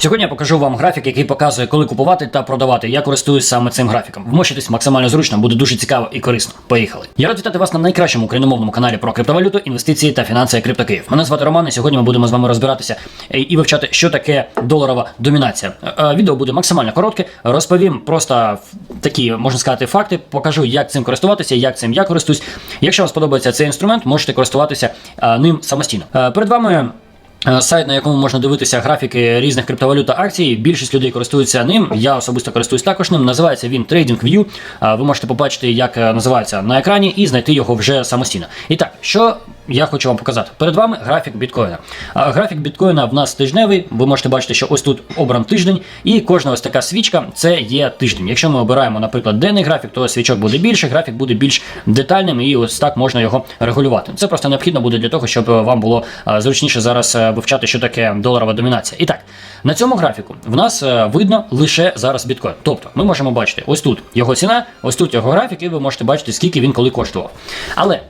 Сьогодні я покажу вам графік, який показує, коли купувати та продавати. Я користуюсь саме цим графіком. Вмощитись максимально зручно, буде дуже цікаво і корисно. Поїхали. Я рад вітати вас на найкращому україномовному каналі про криптовалюту, інвестиції та фінанси Криптокиїв. Мене звати Роман, і сьогодні ми будемо з вами розбиратися і і вивчати, що таке доларова домінація. Е, е, Відео буде максимально коротке. Розповім просто такі, можна сказати, факти. Покажу, як цим користуватися, як цим я користуюсь. Якщо вам сподобається цей інструмент, можете користуватися е, ним самостійно. Е, Перед вами. Е, Сайт, на якому можна дивитися графіки різних криптовалют та акцій. Більшість людей користуються ним. Я особисто користуюсь також ним. Називається він TradingView. Е, Ви можете побачити, як е, називається на екрані, і знайти його вже самостійно. І так, що я хочу вам показати. Перед вами графік біткоїна. Графік біткоїна в нас тижневий. Ви можете бачити, що ось тут обран тиждень, і кожна ось така свічка це є тиждень. Якщо ми обираємо, наприклад, денний графік, то свічок буде більше, графік буде більш детальним, і ось так можна його регулювати. Це просто необхідно буде для того, щоб е, вам було е, зручніше зараз е, вивчати, що таке доларова домінація. І так, на цьому графіку в нас видно лише зараз біткоін. Тобто ми можемо бачити ось тут його ціна, ось тут його графік, і ви можете бачити, скільки він коли коштував. Але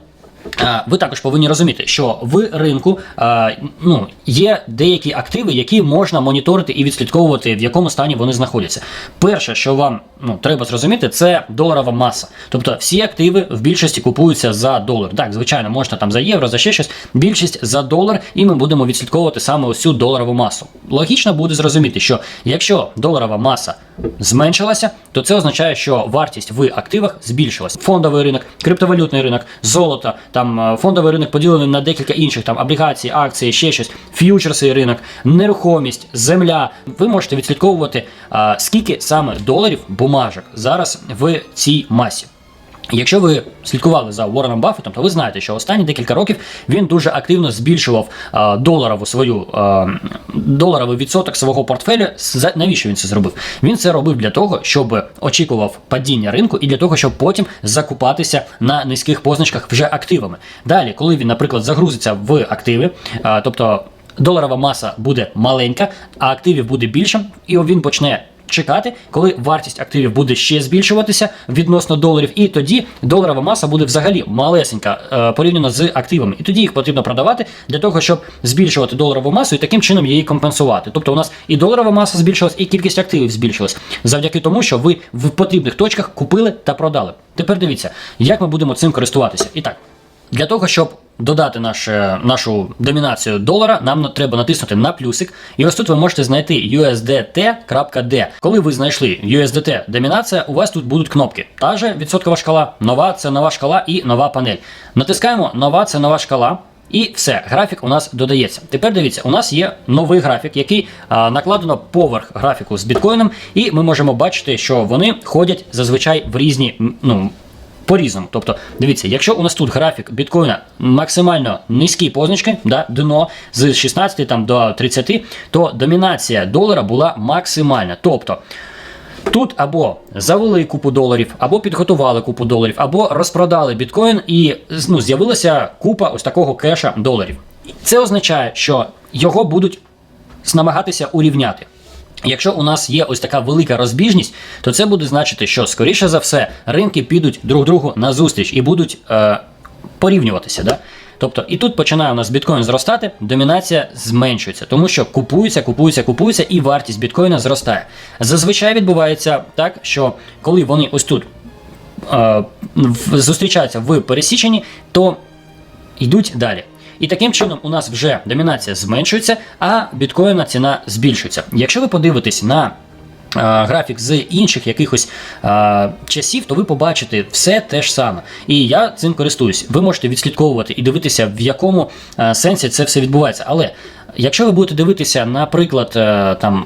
Ви також повинні розуміти, що в ринку е, ну, є деякі активи, які можна моніторити і відслідковувати, в якому стані вони знаходяться. Перше, що вам ну, треба зрозуміти, це доларова маса. Тобто всі активи в більшості купуються за долар. Так, звичайно, можна там за євро, за ще щось. Більшість за долар, і ми будемо відслідковувати саме цю доларову масу. Логічно буде зрозуміти, що якщо доларова маса зменшилася, то це означає, що вартість в активах збільшилась. Фондовий ринок, криптовалютний ринок, золото, там е, фондовий ринок поділений на декілька інших там облігації, акції, ще щось, ф'ючерси ринок, нерухомість, земля. Ви можете відслідковувати, скільки саме доларів бумажок зараз в цій масі. Якщо ви слідкували за Уорреном Баффетом, то ви знаєте, що останні декілька років він дуже активно збільшував а, доларову свою а, доларовий відсоток свого портфеля. Навіщо він це зробив? Він це робив для того, щоб очікував падіння ринку і для того, щоб потім закупатися на низьких позначках вже активами. Далі, коли він, наприклад, загрузиться в активи, а, тобто доларова маса буде маленька, а активів буде більше, і він почне чекати, коли вартість активів буде ще збільшуватися відносно доларів, і тоді доларова маса буде взагалі малесенька е, порівняно з активами. І тоді їх потрібно продавати для того, щоб збільшувати доларову масу і таким чином її компенсувати. Тобто у нас і доларова маса збільшилась, і кількість активів збільшилась завдяки тому, що ви в потрібних точках купили та продали. Тепер дивіться, як ми будемо цим користуватися. І так. Для того, щоб додати наш, е, нашу домінацію долара, нам треба натиснути на плюсик. І ось тут ви можете знайти USDT.D. Коли ви знайшли USDT домінація, у вас тут будуть кнопки. Та же відсоткова шкала, нова це нова шкала і нова панель. Натискаємо нова це нова шкала. І все, графік у нас додається. Тепер дивіться, у нас є новий графік, який а, накладено поверх графіку з біткоїном, і ми можемо бачити, що вони ходять зазвичай в різні ну, по-різному. Тобто, дивіться, якщо у нас тут графік біткоїна максимально низькі позначки, да, дно з 16 там, до 30, то домінація долара була максимальна. Тобто. Тут або завели купу доларів, або підготували купу доларів, або розпродали біткоін і ну, з'явилася купа ось такого кеша доларів. Це означає, що його будуть намагатися урівняти. Якщо у нас є ось така велика розбіжність, то це буде значити, що скоріше за все ринки підуть друг другу на зустріч і будуть е, порівнюватися. Да? Тобто, і тут починає у нас біткоін зростати, домінація зменшується, тому що купується, купується, купується, і вартість біткоїна зростає. Зазвичай відбувається так, що коли вони ось тут е, зустрічаються в пересіченні, то йдуть далі. І таким чином у нас вже домінація зменшується, а біткоїна ціна збільшується. Якщо ви подивитесь на е, графік з інших якихось а, часів, то ви побачите все те ж саме. І я цим користуюсь. Ви можете відслідковувати і дивитися, в якому а, сенсі це все відбувається. Але якщо ви будете дивитися, наприклад, а, там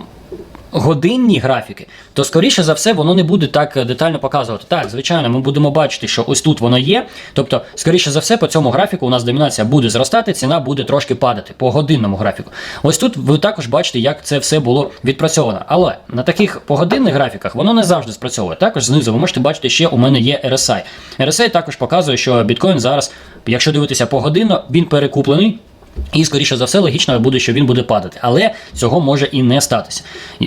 годинні графіки, то скоріше за все воно не буде так е, детально показувати. Так, звичайно, ми будемо бачити, що ось тут воно є. Тобто, скоріше за все, по цьому графіку у нас домінація буде зростати, ціна буде трошки падати по годинному графіку. Ось тут ви також бачите, як це все було відпрацьовано. Але на таких погодинних графіках воно не завжди спрацьовує. Також знизу ви можете бачити, ще у мене є RSI. RSI також показує, що біткоін зараз, якщо дивитися погодинно, він перекуплений. І, скоріше за все, логічно буде, що він буде падати, але цього може і не статися.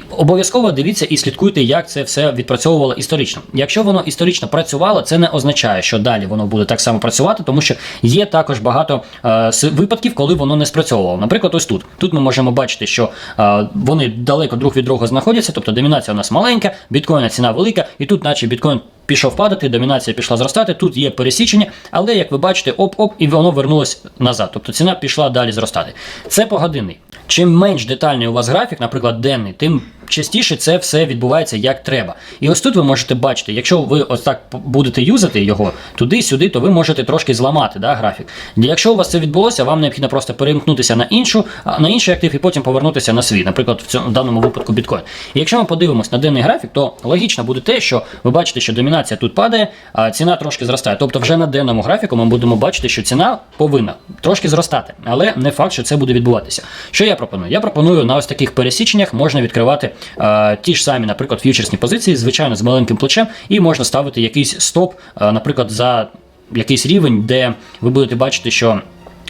Обов'язково дивіться і слідкуйте, як це все відпрацьовувало історично. Якщо воно історично працювало, це не означає, що далі воно буде так само працювати, тому що є також багато е, випадків, коли воно не спрацьовувало. Наприклад, ось тут. Тут ми можемо бачити, що е, вони далеко друг від друга знаходяться, тобто домінація у нас маленька, біткоїна ціна велика, і тут, наче біткоін пішов падати, домінація пішла зростати, тут є пересічення, але як ви бачите, оп-оп, і воно вернулось назад. Тобто ціна пішла далі зростати. Це погодинний. Чим менш детальний у вас графік, наприклад, денний, тим частіше це все відбувається як треба. І ось тут ви можете бачити, якщо ви ось так будете юзати його туди-сюди, то ви можете трошки зламати да, графік. Якщо у вас це відбулося, вам необхідно просто перемкнутися на іншу, на інший актив і потім повернутися на свій, наприклад, в цьому в даному випадку біткоін. І якщо ми подивимось на денний графік, то логічно буде те, що ви бачите, що домінація тут падає, а ціна трошки зростає. Тобто, вже на денному графіку ми будемо бачити, що ціна повинна трошки зростати, але не факт, що це буде відбуватися. Що я пропоную? Я пропоную на ось таких пересіченнях можна відкривати е, ті ж самі, наприклад, ф'ючерсні позиції, звичайно, з маленьким плечем, і можна ставити якийсь стоп, е, наприклад, за якийсь рівень, де ви будете бачити, що.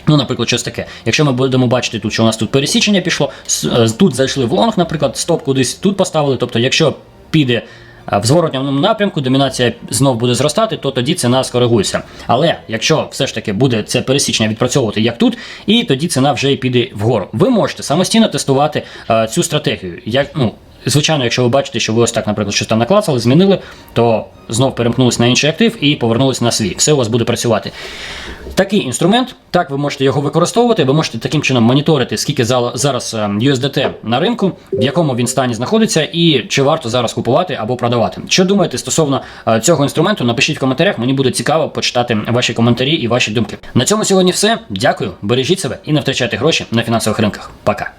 Ну, наприклад, щось таке. Якщо ми будемо бачити тут, що у нас тут пересічення пішло, е, тут зайшли в лонг, наприклад, стоп кудись тут поставили. Тобто, якщо піде в зворотньому напрямку, домінація знов буде зростати, то тоді ціна скоригується. Але якщо все ж таки буде це пересічення відпрацьовувати як тут, і тоді ціна вже й піде вгору. Ви можете самостійно тестувати е, цю стратегію. Як, ну, Звичайно, якщо ви бачите, що ви ось так, наприклад, щось там наклацали, змінили, то знов перемкнулись на інший актив і повернулись на свій. Все у вас буде працювати. Такий інструмент, так ви можете його використовувати, ви можете таким чином моніторити, скільки зараз е, USDT на ринку, в якому він стані знаходиться, і чи варто зараз купувати або продавати. Що думаєте стосовно е, цього інструменту? Напишіть в коментарях, мені буде цікаво почитати ваші коментарі і ваші думки. На цьому сьогодні все. Дякую, бережіть себе і не втрачайте гроші на фінансових ринках. Пока.